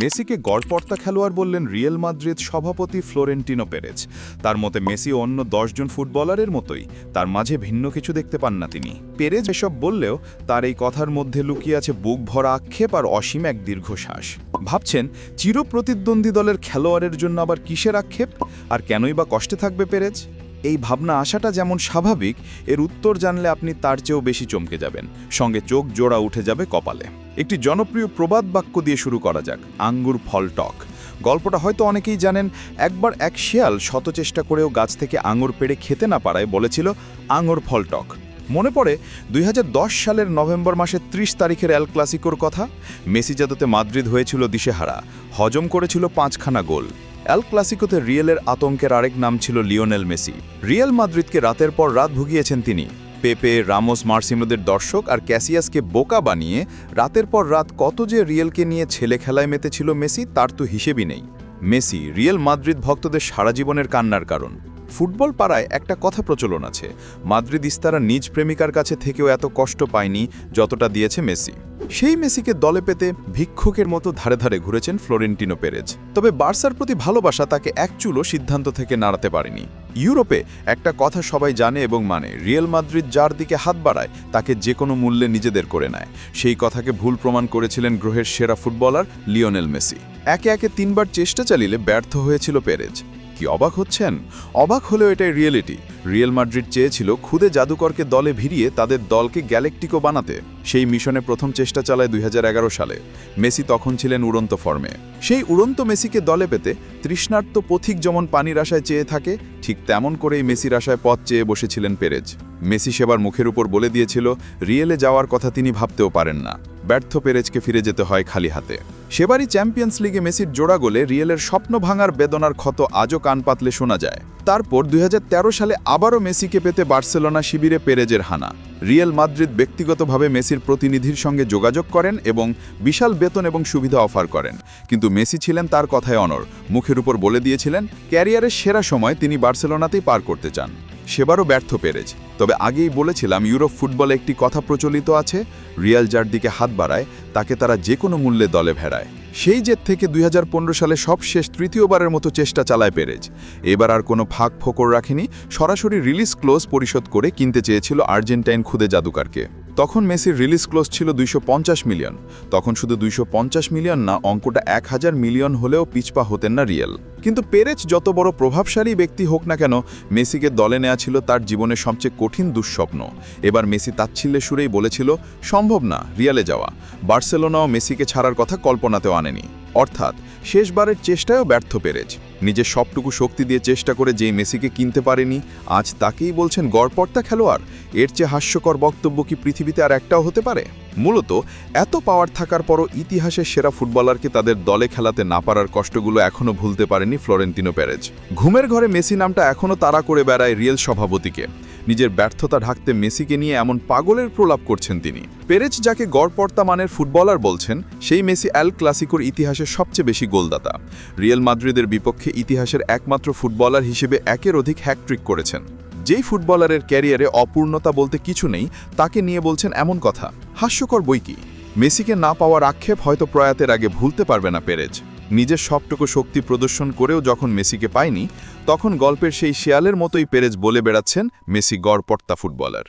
মেসিকে গড়পর্তা খেলোয়াড় বললেন রিয়েল মাদ্রিদ সভাপতি ফ্লোরেন্টিনো পেরেজ। তার মতে মেসি অন্য দশজন ফুটবলারের মতোই, তার মাঝে ভিন্ন কিছু দেখতে পান না তিনি। পেরেজ এসব বললেও তার এই কথার মধ্যে লুকিয়ে আছে বুক ভরা আক্ষেপ আর অসীম এক দীর্ঘশ্বাস। ভাবছেন, চিরপ্রতিদ্বন্দ্বী দলের খেলোয়াড়ের জন্য আবার কিসের আক্ষেপ? আর কেনই বা কষ্টে থাকবে পেরেজ? এই ভাবনা আসাটা যেমন স্বাভাবিক, এর উত্তর জানলে আপনি তার চেয়েও বেশি চমকে যাবেন। সঙ্গে চোখ জোড়া উঠে যাবে কপালে। একটি জনপ্রিয় প্রবাদ বাক্য দিয়ে শুরু করা যাক, আঙ্গুর ফল টক। গল্পটা হয়তো অনেকেই জানেন, একবার এক শিয়াল শত চেষ্টা করেও গাছ থেকে আঙুর পেড়ে খেতে না পারায় বলেছিল আঙুর ফল টক। মনে পড়ে, দুই হাজার দশ সালের নভেম্বর মাসের ৩০ তারিখের এল ক্লাসিকোর কথা, মেসি জাদুতে মাদ্রিদ হয়েছিল দিশেহারা, হজম করেছিল পাঁচখানা গোল। এল ক্লাসিকোতে রিয়েলের আতঙ্কের আরেক নাম ছিল লিওনেল মেসি। রিয়েল মাদ্রিদকে রাতের পর রাত ভুগিয়েছেন তিনি। পেপে, রামোস মার্সিনোদের দর্শক আর ক্যাসিয়াসকে বোকা বানিয়ে রাতের পর রাত কত যে রিয়েলকে নিয়ে ছেলে খেলায় মেতেছিল মেসি, তার তো হিসেবই নেই। মেসি রিয়েল মাদ্রিদ ভক্তদের সারা জীবনের কান্নার কারণ। ফুটবল পাড়ায় একটা কথা প্রচলন আছে। মাদ্রিদ ইস্তারা নিজ প্রেমিকার কাছে থেকেও এত কষ্ট পায়নি, যতটা দিয়েছে মেসি। সেই মেসিকে দলে পেতে ভিক্ষুকের মতো ধারে ধারে ঘুরেছেন ফ্লোরেন্টিনো পেরেজ। তবে বার্সার প্রতি ভালোবাসা তাকে এক চুলো সিদ্ধান্ত থেকে নাড়াতে পারেনি। ইউরোপে একটা কথা সবাই জানে এবং মানে রিয়েল মাদ্রিদ যার দিকে হাত বাড়ায়, তাকে যে কোনো মূল্যে নিজেদের করে নেয়। সেই কথাকে ভুল প্রমাণ করেছিলেন গ্রহের সেরা ফুটবলার লিওনেল মেসি। একে একে তিনবার চেষ্টা চালিয়ে ব্যর্থ হয়েছিল পেরেজ। কি অবাক হচ্ছেন? অবাক হলেও এটাই রিয়েলিটি রিয়েল মাদ্রিদ চেয়েছিল খুদে জাদুকরকে দলে ভিড়িয়ে তাদের দলকে গ্যালেকটিকো বানাতে। সেই মিশনে প্রথম চেষ্টা চালায় দুই হাজার এগারো সালে। মেসি তখন ছিলেন উড়ন্ত ফর্মে। সেই উড়ন্ত মেসিকে দলে পেতে তৃষ্ণার্ত পথিক যেমন পানির আশায় চেয়ে থাকে, ঠিক তেমন করেই মেসির আশায় পথ চেয়ে বসেছিলেন পেরেজ। মেসি সেবার মুখের উপর বলে দিয়েছিল, রিয়েলে যাওয়ার কথা তিনি ভাবতেও পারেন না। ব্যর্থ পেরেজকে ফিরে যেতে হয় খালি হাতে। সেবারই চ্যাম্পিয়ন্স লিগে মেসির জোড়া গোলে রিয়েলের স্বপ্ন ভাঙার বেদনার ক্ষত আজও কান পাতলে শোনা যায়। তারপর দুই হাজার তেরো সালে আবারও মেসিকে পেতে বার্সেলোনা শিবিরে পেরেজের হানা। রিয়েল মাদ্রিদ ব্যক্তিগতভাবে মেসির প্রতিনিধির সঙ্গে যোগাযোগ করেন এবং বিশাল বেতন এবং সুবিধা অফার করেন। কিন্তু মেসি ছিলেন তার কথায় অনর মুখের উপর বলে দিয়েছিলেন, ক্যারিয়ারের সেরা সময় তিনি বার্সেলোনাতেই পার করতে চান। সেবারও ব্যর্থ পেরেজ। তবে আগেই বলেছিলাম, ইউরোপ ফুটবলে একটি কথা প্রচলিত আছে, রিয়াল যার দিকে হাত বাড়ায়, তাকে তারা যে কোনো মূল্যে দলে ভেড়ায়। সেই জেদ থেকে দুই হাজার পনেরো সালে সবশেষ তৃতীয়বারের মতো চেষ্টা চালায় পেরেজ। এবার আর কোনো ফাঁক ফোকর রাখেনি, সরাসরি রিলিজ ক্লোজ পরিশোধ করে কিনতে চেয়েছিল আর্জেন্টাইন খুদে জাদুকারকে। তখন মেসির রিলিজ ক্লোজ ছিল দুইশো পঞ্চাশ মিলিয়ন তখন শুধু দুইশো পঞ্চাশ মিলিয়ন না, অঙ্কটা এক হাজার মিলিয়ন হলেও পিছপা হতেন না রিয়েল। কিন্তু পেরেজ যত বড় প্রভাবশালী ব্যক্তি হোক না কেন, মেসিকে দলে নেওয়া ছিল তার জীবনের সবচেয়ে কঠিন দুঃস্বপ্ন। এবার মেসি তাচ্ছিল্যে সুরেই বলেছিল, সম্ভব না, রিয়ালে যাওয়া। বার্সেলোনাও মেসিকে ছাড়ার কথা কল্পনাতেও আনেনি। অর্থাৎ শেষবারের চেষ্টায়ও ব্যর্থ পেরেজ। নিজের সবটুকু শক্তি দিয়ে চেষ্টা করে যেই মেসিকে কিনতে পারেনি, আজ তাকেই বলছেন গড়পর্তা খেলোয়াড়। এর চেয়ে হাস্যকর বক্তব্য কি পৃথিবীতে আর একটাও হতে পারে? মূলত, এত পাওয়ার থাকার পরও ইতিহাসের সেরা ফুটবলারকে তাদের দলে খেলাতে না পারার কষ্টগুলো এখনও ভুলতে পারেনি ফ্লোরেন্তিনো প্যারেজ ঘুমের ঘরে মেসি নামটা এখনও তারা করে বেড়ায় রিয়েল সভাপতিকে। নিজের ব্যর্থতা ঢাকতে মেসিকে নিয়ে এমন পাগলের প্রলাপ করছেন তিনি। পেরেজ যাকে গড়পর্তা মানের ফুটবলার বলছেন, সেই মেসি অ্যাল ক্লাসিকোর ইতিহাসের সবচেয়ে বেশি গোলদাতা। রিয়েল মাদ্রিদের বিপক্ষে ইতিহাসের একমাত্র ফুটবলার হিসেবে একের অধিক হ্যাকট্রিক করেছেন। যেই ফুটবলারের ক্যারিয়ারে অপূর্ণতা বলতে কিছু নেই, তাকে নিয়ে বলছেন এমন কথা, হাস্যকর বই কি? মেসিকে না পাওয়ার আক্ষেপ হয়তো প্রয়াতের আগে ভুলতে পারবে না পেরেজ নিজের সবটুকু শক্তি প্রদর্শন করেও যখন মেসিকে পায়নি, তখন গল্পের সেই শেয়ালের মতোই পেরেজ বলে বেড়াচ্ছেন মেসি গড়পর্তা ফুটবলার।